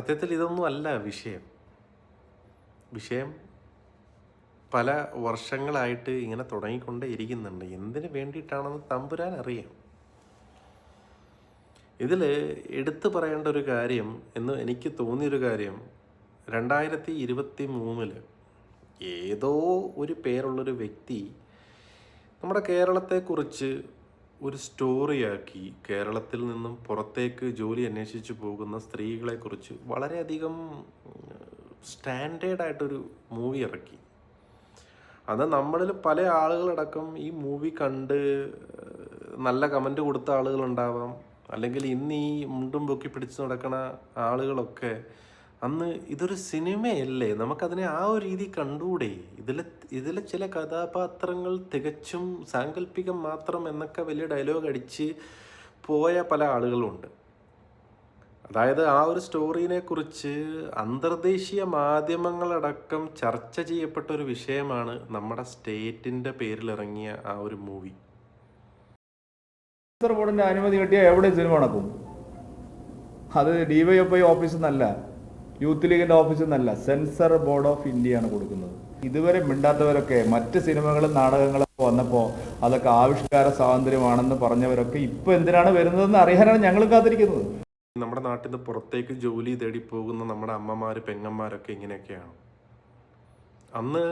സത്യത്തിൽ ഇതൊന്നും അല്ല വിഷയം. വിഷയം പല വർഷങ്ങളായിട്ട് ഇങ്ങനെ തുടങ്ങിക്കൊണ്ടേ ഇരിക്കുന്നുണ്ട്. എന്തിനു വേണ്ടിയിട്ടാണെന്ന് തമ്പുരാൻ അറിയാം. ഇതിൽ എടുത്തു പറയേണ്ട ഒരു കാര്യം എന്ന് എനിക്ക് തോന്നിയൊരു കാര്യം രണ്ടായിരത്തി ഇരുപത്തി മൂന്നിൽ ഏതോ ഒരു പേരുള്ളൊരു വ്യക്തി നമ്മുടെ കേരളത്തെക്കുറിച്ച് ഒരു സ്റ്റോറിയാക്കി കേരളത്തിൽ നിന്നും പുറത്തേക്ക് ജോലി അന്വേഷിച്ചു പോകുന്ന സ്ത്രീകളെക്കുറിച്ച് വളരെയധികം സ്റ്റാൻഡേർഡായിട്ടൊരു മൂവി ഇറക്കി. അത് നമ്മളിൽ പല ആളുകളടക്കം ഈ മൂവി കണ്ട് നല്ല കമന്റ് കൊടുത്ത ആളുകളുണ്ടാവാം. അല്ലെങ്കിൽ ഇന്ന് ഈ മുണ്ടും പൊക്കി പിടിച്ച് നടക്കുന്ന ആളുകളൊക്കെ അന്ന് ഇതൊരു സിനിമയല്ലേ? നമുക്കതിനെ ആ ഒരു രീതി കണ്ടുകൂടെ? ഇതിലെ ഇതിലെ ചില കഥാപാത്രങ്ങൾ തികച്ചും സാങ്കല്പികം മാത്രം എന്നൊക്കെ വലിയ ഡയലോഗ് അടിച്ച് പോയ പല ആളുകളുമുണ്ട് അതായത് ആ ഒരു സ്റ്റോറിനെ കുറിച്ച് അന്തർദേശീയ മാധ്യമങ്ങളടക്കം ചർച്ച ചെയ്യപ്പെട്ട ഒരു വിഷയമാണ് നമ്മുടെ സ്റ്റേറ്റിന്റെ പേരിൽ ഇറങ്ങിയ ആ ഒരു മൂവി ബോർഡിന്റെ അനുമതി കിട്ടിയാൽ എവിടെ സിനിമ നടക്കും. അത് ഡിവൈഎഫ്ഐ ഓഫീസിൽ നിന്നല്ല യൂത്ത് ലീഗിന്റെ ഓഫീസിൽ നിന്നല്ല സെൻസർ ബോർഡ് ഓഫ് ഇന്ത്യയാണ് കൊടുക്കുന്നത്. ഇതുവരെ മിണ്ടാത്തവരൊക്കെ മറ്റ് സിനിമകളും നാടകങ്ങളും വന്നപ്പോൾ അതൊക്കെ ആവിഷ്കാര സ്വാതന്ത്ര്യമാണെന്ന് പറഞ്ഞവരൊക്കെ ഇപ്പൊ എന്തിനാണ് വരുന്നതെന്ന് അറിയാനാണ് ഞങ്ങൾ കാത്തിരിക്കുന്നത്. നമ്മുടെ നാട്ടിൽ നിന്ന് പുറത്തേക്ക് ജോലി തേടി പോകുന്ന നമ്മുടെ അമ്മമാര് പെങ്ങന്മാരൊക്കെ ഇങ്ങനെയൊക്കെയാണ്. അന്ന്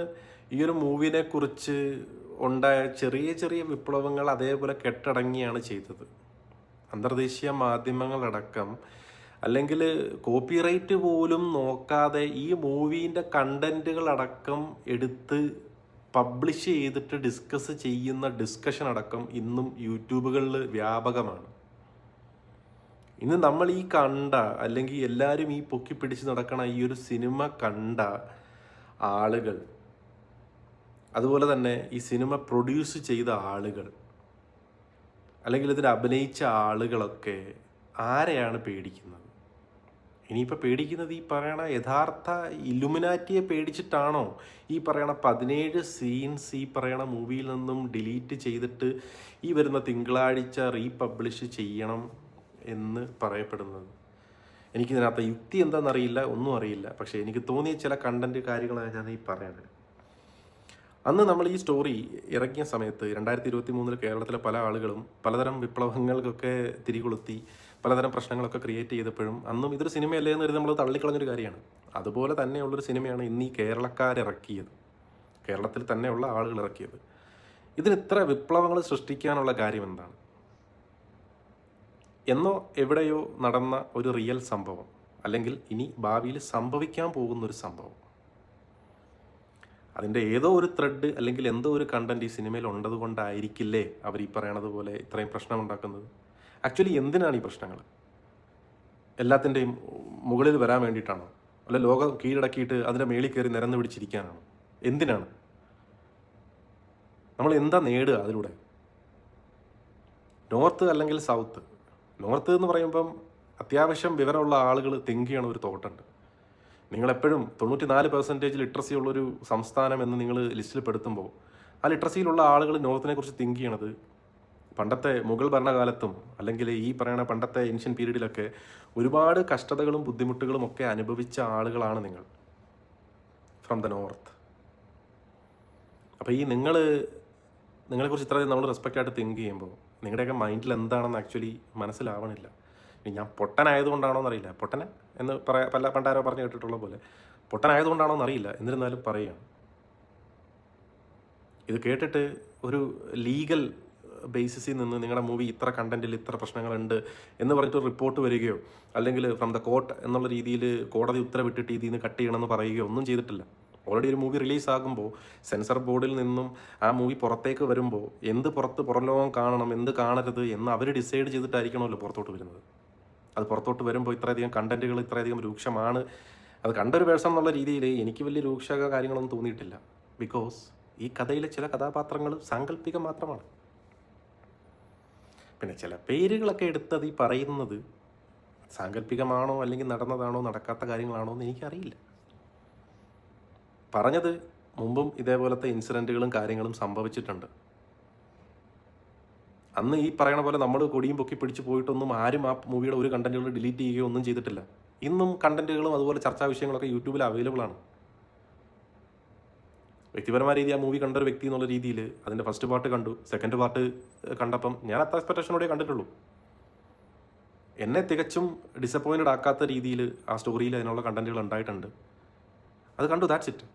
ഈ ഒരു മൂവിനെ കുറിച്ച് ഉണ്ടായ ചെറിയ ചെറിയ വിപ്ലവങ്ങൾ അതേപോലെ കെട്ടടങ്ങിയാണ് ചെയ്തത്. അന്തർദേശീയ മാധ്യമങ്ങളടക്കം അല്ലെങ്കിൽ കോപ്പിറൈറ്റ് പോലും നോക്കാതെ ഈ മൂവീന്റെ കണ്ടന്റുകളടക്കം എടുത്ത് പബ്ലിഷ് ചെയ്തിട്ട് ഡിസ്കസ് ചെയ്യുന്ന ഡിസ്കഷൻ അടക്കം ഇന്നും യൂട്യൂബുകളിൽ വ്യാപകമാണ്. ഇന്ന് നമ്മൾ ഈ കണ്ട അല്ലെങ്കിൽ എല്ലാവരും ഈ പൊക്കി പിടിച്ച് നടക്കണ ഈ ഒരു സിനിമ കണ്ട ആളുകൾ അതുപോലെ തന്നെ ഈ സിനിമ പ്രൊഡ്യൂസ് ചെയ്ത ആളുകൾ അല്ലെങ്കിൽ ഇതിൽ അഭിനയിച്ച ആളുകളൊക്കെ ആരെയാണ് പേടിക്കുന്നത്? ഇനിയിപ്പോൾ പേടിക്കുന്നത് ഈ പറയണ യഥാർത്ഥ ഇലുമിനാറ്റിയെ പേടിച്ചിട്ടാണോ ഈ പറയണ പതിനേഴ് സീൻസ് ഈ പറയണ മൂവിയിൽ നിന്നും ഡിലീറ്റ് ചെയ്തിട്ട് ഈ വരുന്ന തിങ്കളാഴ്ച റീപബ്ലിഷ് ചെയ്യണം എന്ന് പറയപ്പെടുന്നത്? എനിക്കിതിനകത്ത് യുക്തി എന്താണെന്നറിയില്ല ഒന്നും അറിയില്ല. പക്ഷേ എനിക്ക് തോന്നിയ ചില കണ്ടന്റ് കാര്യങ്ങളാണ് ഞാൻ ഈ പറയുന്നത് അന്ന് നമ്മൾ ഈ സ്റ്റോറി ഇറങ്ങിയ സമയത്ത് രണ്ടായിരത്തി ഇരുപത്തി മൂന്നിൽ കേരളത്തിലെ പല ആളുകളും പലതരം വിപ്ലവങ്ങൾക്കൊക്കെ തിരികൊളുത്തി പലതരം പ്രശ്നങ്ങളൊക്കെ ക്രിയേറ്റ് ചെയ്തപ്പോഴും അന്നും ഇതൊരു സിനിമയല്ലേ എന്ന് കരുതി നമ്മൾ തള്ളിക്കളഞ്ഞൊരു കാര്യമാണ്. അതുപോലെ തന്നെയുള്ളൊരു സിനിമയാണ് ഇന്ന് ഈ കേരളക്കാരിറക്കിയത്. കേരളത്തിൽ തന്നെയുള്ള ആളുകൾ ഇറക്കിയത് ഇതിന് ഇത്ര വിപ്ലവങ്ങൾ സൃഷ്ടിക്കാനുള്ള കാര്യം എന്താണ്? എന്നോ എവിടെയോ നടന്ന ഒരു റിയൽ സംഭവം അല്ലെങ്കിൽ ഇനി ഭാവിയിൽ സംഭവിക്കാൻ പോകുന്ന ഒരു സംഭവം. അതിന്റെ ഏതോ ഒരു ത്രെഡ് അല്ലെങ്കിൽ എന്തോ ഒരു കണ്ടന്റ് ഈ സിനിമയിൽ ഉണ്ടതുകൊണ്ടായിരിക്കില്ലേ അവർ ഈ പറയണത് പോലെ ഇത്രയും പ്രശ്നം ഉണ്ടാക്കുന്നത് ആക്ച്വലി എന്തിനാണ് ഈ പ്രശ്നങ്ങൾ എല്ലാത്തിന്റെയും മുകളിൽ വരാൻ വേണ്ടിയിട്ടാണോ? അല്ല ലോകം കീഴടക്കിയിട്ട് അതിന്റെ മേളിൽ കയറി നിരന്ന് പിടിച്ചിരിക്കാനാണോ? എന്തിനാണ്? നമ്മൾ എന്താ നേടുക അതിലൂടെ? നോർത്ത് അല്ലെങ്കിൽ സൗത്ത്? നോർത്ത് എന്ന് പറയുമ്പം അത്യാവശ്യം വിവരമുള്ള ആളുകൾ തിങ്ക് ചെയ്യണ ഒരു തോട്ടുണ്ട്. നിങ്ങളെപ്പോഴും തൊണ്ണൂറ്റി നാല് പെർസെന്റേജ് ലിറ്ററസി ഉള്ളൊരു സംസ്ഥാനം എന്ന് നിങ്ങൾ ലിസ്റ്റിൽ പെടുത്തുമ്പോൾ ആ ലിറ്ററസിയിലുള്ള ആളുകൾ നോർത്തിനെ കുറിച്ച് തിങ്ക് ചെയ്യണത് പണ്ടത്തെ മുഗൾ ഭരണകാലത്തും അല്ലെങ്കിൽ ഈ പറയുന്ന പണ്ടത്തെ ഏൻഷ്യൻ പീരീഡിലൊക്കെ ഒരുപാട് കഷ്ടതകളും ബുദ്ധിമുട്ടുകളും ഒക്കെ അനുഭവിച്ച ആളുകളാണ് നിങ്ങൾ. ഫ്രം ദ നോർത്ത് അപ്പോൾ ഈ നിങ്ങൾ നിങ്ങളെക്കുറിച്ച് ഇത്രയും നമ്മൾ റെസ്പെക്റ്റ് ആയിട്ട് തിങ്ക് ചെയ്യുമ്പോൾ നിങ്ങളുടെയൊക്കെ മൈൻഡിൽ എന്താണെന്ന് ആക്ച്വലി മനസ്സിലാവണില്ല. ഞാൻ പൊട്ടനായതുകൊണ്ടാണോ എന്നറിയില്ല. പൊട്ടനെ എന്ന് പറയാ പല പണ്ടാരോ പറഞ്ഞു കേട്ടിട്ടുള്ള പോലെ പൊട്ടനായതുകൊണ്ടാണോ എന്നറിയില്ല എന്നിരുന്നാലും പറയുകയാണ് ഇത് കേട്ടിട്ട് ഒരു ലീഗൽ ബേസിസിൽ നിന്ന് നിങ്ങളുടെ മൂവി ഇത്ര കണ്ടന്റിൽ ഇത്ര പ്രശ്നങ്ങളുണ്ട് എന്ന് പറഞ്ഞിട്ട് റിപ്പോർട്ട് വരികയോ അല്ലെങ്കിൽ ഫ്രം ദ കോർട്ട് എന്നുള്ള രീതിയിൽ കോടതി ഉത്തരവിട്ടിട്ട് ഇതിൽ നിന്ന് കട്ട് ചെയ്യണമെന്ന് പറയുകയോ ഒന്നും ചെയ്തിട്ടില്ല. ഓൾറെഡി ഒരു മൂവി റിലീസ് ആകുമ്പോൾ സെൻസർ ബോർഡിൽ നിന്നും ആ മൂവി പുറത്തേക്ക് വരുമ്പോൾ എന്ത് പുറത്ത് പുറം ലോകം കാണണം എന്ത് കാണരുത് എന്ന് അവർ ഡിസൈഡ് ചെയ്തിട്ടായിരിക്കണമല്ലോ പുറത്തോട്ട് വരുന്നത്. അത് പുറത്തോട്ട് വരുമ്പോൾ ഇത്രയധികം കണ്ടന്റുകൾ ഇത്രയധികം രൂക്ഷമാണ്. അത് കണ്ടൊരു പേഴ്സൺ എന്നുള്ള രീതിയിൽ എനിക്ക് വലിയ രൂക്ഷ കാര്യങ്ങളൊന്നും തോന്നിയിട്ടില്ല. ബിക്കോസ് ഈ കഥയിലെ ചില കഥാപാത്രങ്ങൾ സാങ്കല്പികം മാത്രമാണ്. പിന്നെ ചില പേരുകളൊക്കെ എടുത്തത് ഈ പറയുന്നത് സാങ്കല്പികമാണോ അല്ലെങ്കിൽ നടന്നതാണോ നടക്കാത്ത കാര്യങ്ങളാണോ എന്ന് എനിക്കറിയില്ല. പറഞ്ഞത് മുമ്പും ഇതേപോലത്തെ ഇൻസിഡന്റുകളും കാര്യങ്ങളും സംഭവിച്ചിട്ടുണ്ട്. അന്ന് ഈ പറയണ പോലെ നമ്മൾ കൊടിയും പൊക്കി പിടിച്ചു പോയിട്ടൊന്നും ആരും ആ മൂവിയുടെ ഒരു കണ്ടന്റുകൾ ഡിലീറ്റ് ചെയ്യുകയോ ഒന്നും ചെയ്തിട്ടില്ല. ഇന്നും കണ്ടന്റുകളും അതുപോലെ ചർച്ചാ വിഷയങ്ങളൊക്കെ യൂട്യൂബിൽ അവൈലബിൾ ആണ്. വ്യക്തിപരമായ രീതി ആ മൂവി കണ്ട ഒരു വ്യക്തി എന്നുള്ള രീതിയിൽ അതിന്റെ ഫസ്റ്റ് പാർട്ട് കണ്ടു. സെക്കൻഡ് പാർട്ട് കണ്ടപ്പം ഞാൻ അത്ര എക്സ്പെക്ടേഷനോടെ കണ്ടിട്ടുള്ളൂ. എന്നെ തികച്ചും ഡിസപ്പോയിന്റഡ് ആക്കാത്ത രീതിയിൽ ആ സ്റ്റോറിയിൽ അതിനുള്ള കണ്ടന്റുകൾ ഉണ്ടായിട്ടുണ്ട്. അത് കണ്ടു ദാറ്റ്സ് ഇറ്റ്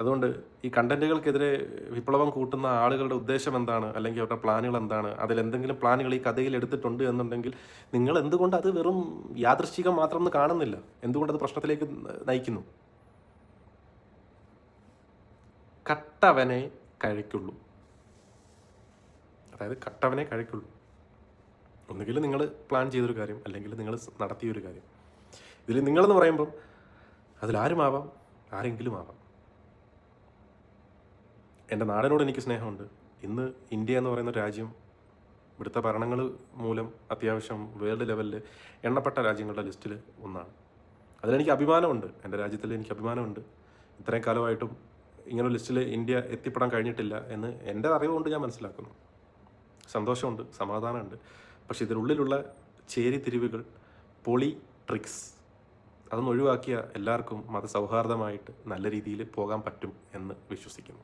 അതുകൊണ്ട് ഈ കണ്ടന്റുകൾക്കെതിരെ വിപ്ലവം കൂട്ടുന്ന ആളുകളുടെ ഉദ്ദേശം എന്താണ്? അല്ലെങ്കിൽ അവരുടെ പ്ലാനുകൾ എന്താണ്? അതിൽ എന്തെങ്കിലും പ്ലാനുകൾ ഈ കഥയിൽ എടുത്തിട്ടുണ്ട് എന്നുണ്ടെങ്കിൽ നിങ്ങൾ എന്തുകൊണ്ട് അത് വെറും യാദൃശ്ചികം മാത്രം കാണുന്നില്ല? എന്തുകൊണ്ട് അത് പ്രശ്നത്തിലേക്ക് നയിക്കുന്നു? കട്ടവനെ കഴിക്കുള്ളൂ അതായത് കട്ടവനെ കഴിക്കുള്ളൂ ഒന്നുകിൽ നിങ്ങൾ പ്ലാൻ ചെയ്തൊരു കാര്യം അല്ലെങ്കിൽ നിങ്ങൾ നടത്തിയൊരു കാര്യം. ഇതിൽ നിങ്ങളെന്ന് പറയുമ്പം അതിലാരുമാവാം ആരെങ്കിലും ആവാം എന്റെ നാടിനോട് എനിക്ക് സ്നേഹമുണ്ട്. ഇന്ന് ഇന്ത്യ എന്ന് പറയുന്ന രാജ്യം ഇവിടുത്തെ ഭരണങ്ങൾ മൂലം അത്യാവശ്യം വേൾഡ് ലെവലിൽ എണ്ണപ്പെട്ട രാജ്യങ്ങളുടെ ലിസ്റ്റിൽ ഒന്നാണ്. അതിലെനിക്ക് അഭിമാനമുണ്ട്. എന്റെ രാജ്യത്തിൽ എനിക്ക് അഭിമാനമുണ്ട്. ഇത്രയും കാലമായിട്ടും ഇങ്ങനെ ലിസ്റ്റിൽ ഇന്ത്യ എത്തിപ്പെടാൻ കഴിഞ്ഞിട്ടില്ല എന്ന് എന്റെ അറിവുകൊണ്ട് ഞാൻ മനസ്സിലാക്കുന്നു. സന്തോഷമുണ്ട് സമാധാനമുണ്ട്. പക്ഷേ ഇതിനുള്ളിലുള്ള ചേരിതിരിവുകൾ പൊളി ട്രിക്സ് അതൊന്നും ഒഴിവാക്കിയ എല്ലാവർക്കും മതസൗഹാർദ്ദമായിട്ട് നല്ല രീതിയിൽ പോകാൻ പറ്റും എന്ന് വിശ്വസിക്കുന്നു.